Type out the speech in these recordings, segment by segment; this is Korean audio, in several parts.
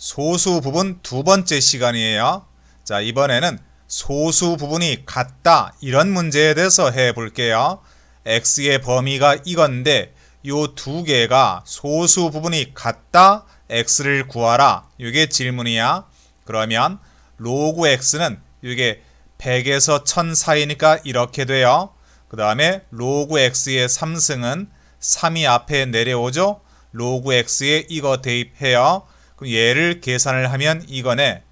소수 부분 두 번째 시간이에요. 자, 이번에는 소수 부분이 같다 이런 문제에 대해서 해 볼게요. x의 범위가 이건데 요 두 개가 소수 부분이 같다 x를 구하라. 이게 질문이야. 그러면 로그 x는 이게 100에서 1000 사이니까 이렇게 돼요. 그 다음에 로그 x의 3승은 3이 앞에 내려오죠. 로그 x에 이거 대입해요. 그럼 얘를 계산을 하면 이거네.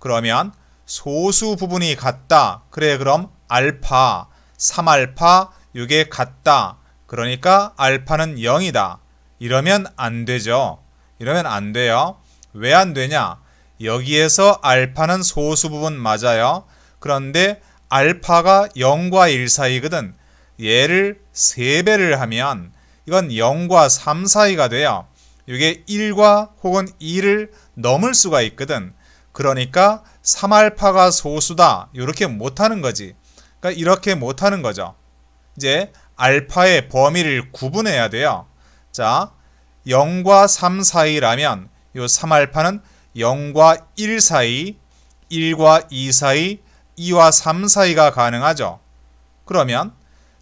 그러면 소수 부분이 같다. 그래 그럼 알파 3알파 이게 같다. 그러니까 알파는 0이다. 이러면 안 되죠. 이러면 안 돼요. 왜 안 되냐? 여기에서 알파는 소수 부분 맞아요. 그런데 알파가 0과 1 사이거든. 얘를 3배를 하면 이건 0과 3 사이가 돼요. 이게 1과 혹은 2를 넘을 수가 있거든. 그러니까 3알파가 소수다. 이렇게 못하는 거지. 그러니까 이렇게 못하는 거죠. 이제 알파의 범위를 구분해야 돼요. 자, 0과 3 사이라면 이 3알파는 0과 1 사이, 1과 2 사이, 2와 3 사이가 가능하죠. 그러면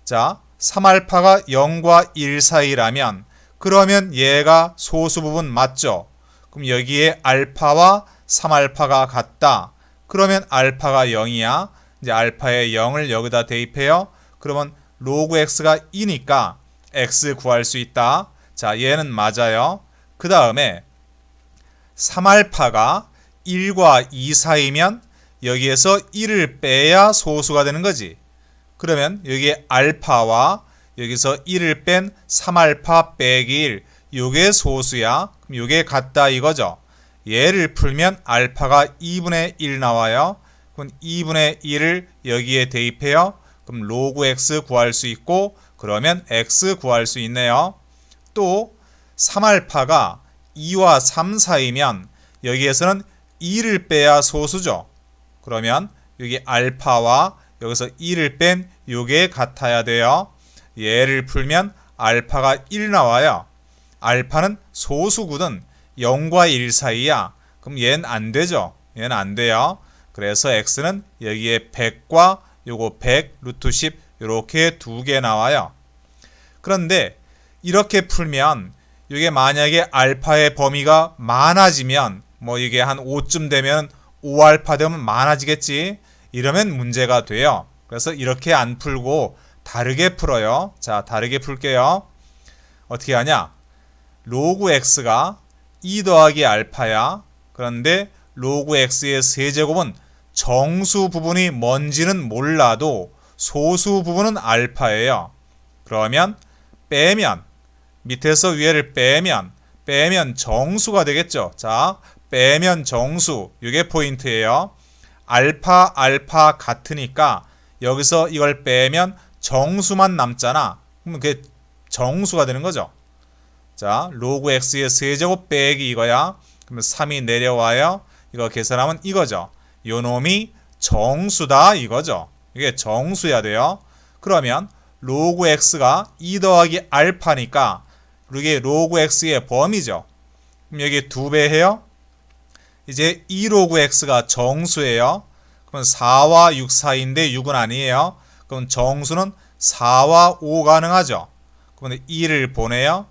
자, 3알파가 0과 1 사이라면 그러면 얘가 소수 부분 맞죠? 그럼 여기에 알파와 3알파가 같다. 그러면 알파가 0이야. 이제 알파의 0을 여기다 대입해요. 그러면 로그 x가 2니까 x 구할 수 있다. 자, 얘는 맞아요. 그 다음에 3알파가 1과 2 사이면 여기에서 1을 빼야 소수가 되는 거지. 그러면 여기에 알파와 여기서 1을 뺀 3알파 빼기 1 요게 소수야. 그럼 요게 같다 이거죠. 얘를 풀면 알파가 2분의 1 나와요. 그럼 2분의 1을 여기에 대입해요. 그럼 로그 x 구할 수 있고 그러면 x 구할 수 있네요. 또 3알파가 2와 3 사이면 여기에서는 2를 빼야 소수죠. 그러면 여기 알파와 여기서 2를 뺀 요게 같아야 돼요. 얘를 풀면 알파가 1 나와요. 알파는 소수거든 0과 1 사이야. 그럼 얘는 안 되죠. 얘는 안 돼요. 그래서 x는 여기에 100과 요거 100 루트 10 이렇게 두 개 나와요. 그런데 이렇게 풀면 이게 만약에 알파의 범위가 많아지면 뭐 이게 한 5쯤 되면 5알파 되면 많아지겠지. 이러면 문제가 돼요. 그래서 이렇게 안 풀고 다르게 풀어요. 자, 다르게 풀게요. 어떻게 하냐? 로그 x가 2 더하기 알파야. 그런데 로그 x의 세제곱은 정수 부분이 뭔지는 몰라도 소수 부분은 알파예요. 그러면 빼면 밑에서 위에를 빼면 빼면 정수가 되겠죠. 자, 빼면 정수. 이게 포인트예요. 알파 알파 같으니까 여기서 이걸 빼면 정수만 남잖아. 그러면 그게 정수가 되는 거죠. 자, 로그 x의 세제곱 빼기 이거야. 그러면 3이 내려와요. 이거 계산하면 이거죠. 요 놈이 정수다 이거죠. 이게 정수야 돼요. 그러면 로그 x가 2 더하기 알파니까 이게 로그 x의 범위죠. 그럼 여기 두배 해요. 이제 2 로그 x가 정수예요. 그럼 4와 6 사이인데 6은 아니에요. 그럼 정수는 4와 5 가능하죠. 그럼 2를 보내요.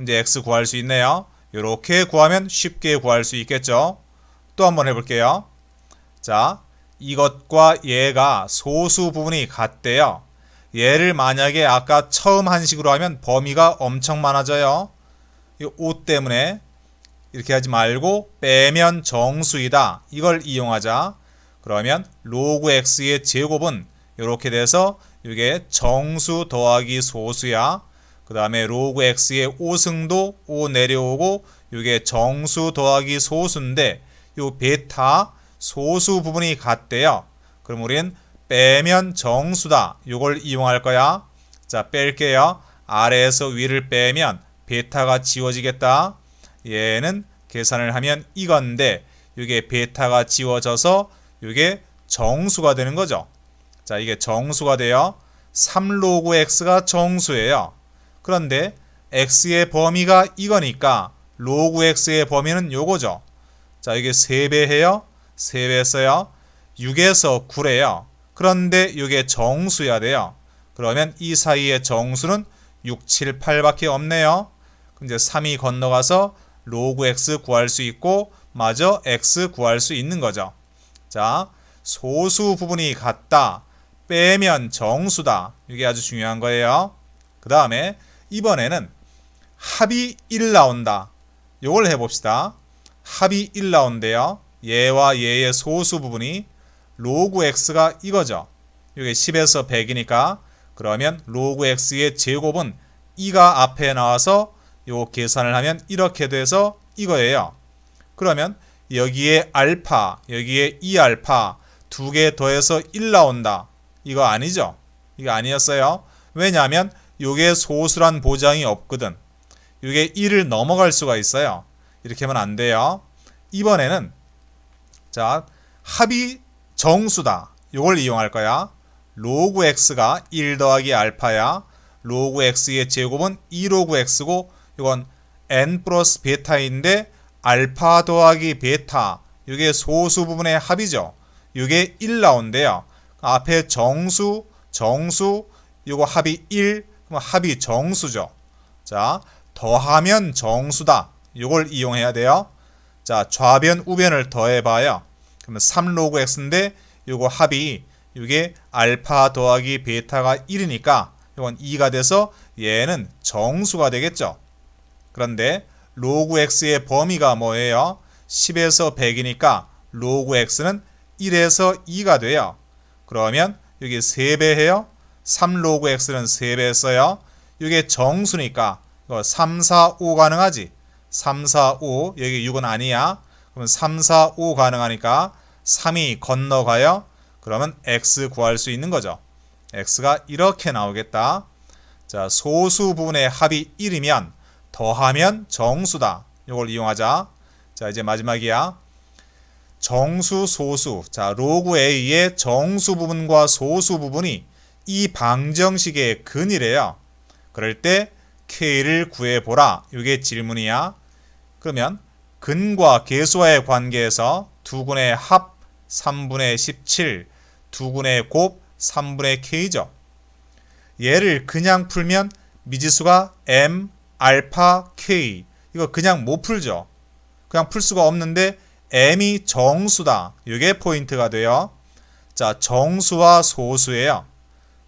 이제 x 구할 수 있네요. 이렇게 구하면 쉽게 구할 수 있겠죠. 또 한번 해볼게요. 자, 이것과 얘가 소수 부분이 같대요. 얘를 만약에 아까 처음 한식으로 하면 범위가 엄청 많아져요. 이 5 때문에 이렇게 하지 말고 빼면 정수이다. 이걸 이용하자. 그러면 로그 x의 제곱은 이렇게 돼서 이게 정수 더하기 소수야. 그 다음에 로그 x의 5승도 5 내려오고 이게 정수 더하기 소수인데 요 베타 소수 부분이 같대요. 그럼 우리는 빼면 정수다. 요걸 이용할 거야. 자, 뺄게요. 아래에서 위를 빼면 베타가 지워지겠다. 얘는 계산을 하면 이건데 이게 베타가 지워져서 이게 정수가 되는 거죠. 자, 이게 정수가 돼요. 3로그 x가 정수예요. 그런데 x의 범위가 이거니까 로그 x의 범위는 요거죠. 자, 이게 3배 해요. 3배 했어요. 6에서 9래요. 그런데 이게 정수야 돼요. 그러면 이 사이의 정수는 6, 7, 8밖에 없네요. 이제 3이 건너가서 로그 x 구할 수 있고 마저 x 구할 수 있는 거죠. 자, 소수 부분이 같다. 빼면 정수다. 이게 아주 중요한 거예요. 그 다음에 이번에는 합이 1 나온다. 요걸 해봅시다. 합이 1 나온대요. 얘와 얘의 소수 부분이 로그 x가 이거죠. 이게 10에서 100이니까 그러면 로그 x의 제곱은 2가 앞에 나와서 요 계산을 하면 이렇게 돼서 이거예요. 그러면 여기에 알파, 여기에 2알파 두 개 더해서 1 나온다. 이거 아니죠? 이거 아니었어요. 왜냐하면 요게 소수란 보장이 없거든. 요게 1을 넘어갈 수가 있어요. 이렇게 하면 안 돼요. 이번에는 자 합이 정수다. 요걸 이용할 거야. 로그 x가 1 더하기 알파야. 로그 x의 제곱은 2 로그 x고 이건 n 플러스 베타인데 알파 더하기 베타 이게 소수 부분의 합이죠. 이게 1 나온대요. 앞에 정수, 정수, 이거 합이 1, 그럼 합이 정수죠. 자, 더하면 정수다. 이걸 이용해야 돼요. 자, 좌변, 우변을 더해봐요. 그러면 3 로그 x인데 이거 합이 이게 알파 더하기 베타가 1이니까 이건 2가 돼서 얘는 정수가 되겠죠. 그런데 로그 x의 범위가 뭐예요? 10에서 100이니까 로그 x는 1에서 2가 돼요. 그러면 여기 3배 해요. 3 로그 x는 3배 했어요. 이게 정수니까 이거 3, 4, 5 가능하지. 3, 4, 5 여기 6은 아니야. 그러면 3, 4, 5 가능하니까 3이 건너가요. 그러면 x 구할 수 있는 거죠. x가 이렇게 나오겠다. 자, 소수 부분의 합이 1이면 더하면 정수다. 이걸 이용하자. 자, 이제 마지막이야. 정수, 소수. 자, 로그 A의 정수 부분과 소수 부분이 이 방정식의 근이래요. 그럴 때 K를 구해보라. 이게 질문이야. 그러면 근과 계수와의 관계에서 두 군의 합 3분의 17, 두 군의 곱 3분의 K죠. 얘를 그냥 풀면 미지수가 M, 알파, K. 이거 그냥 못 풀죠. 그냥 풀 수가 없는데 M이 정수다. 이게 포인트가 돼요. 자, 정수와 소수예요.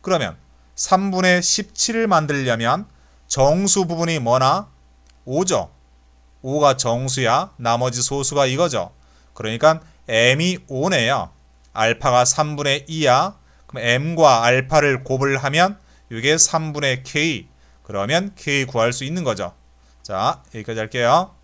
그러면 3분의 17을 만들려면 정수 부분이 뭐나? 5죠. 5가 정수야. 나머지 소수가 이거죠. 그러니까 M이 5네요. 알파가 3분의 2야. 그럼 M과 알파를 곱을 하면 이게 3분의 K. 그러면 K 구할 수 있는 거죠. 자, 여기까지 할게요.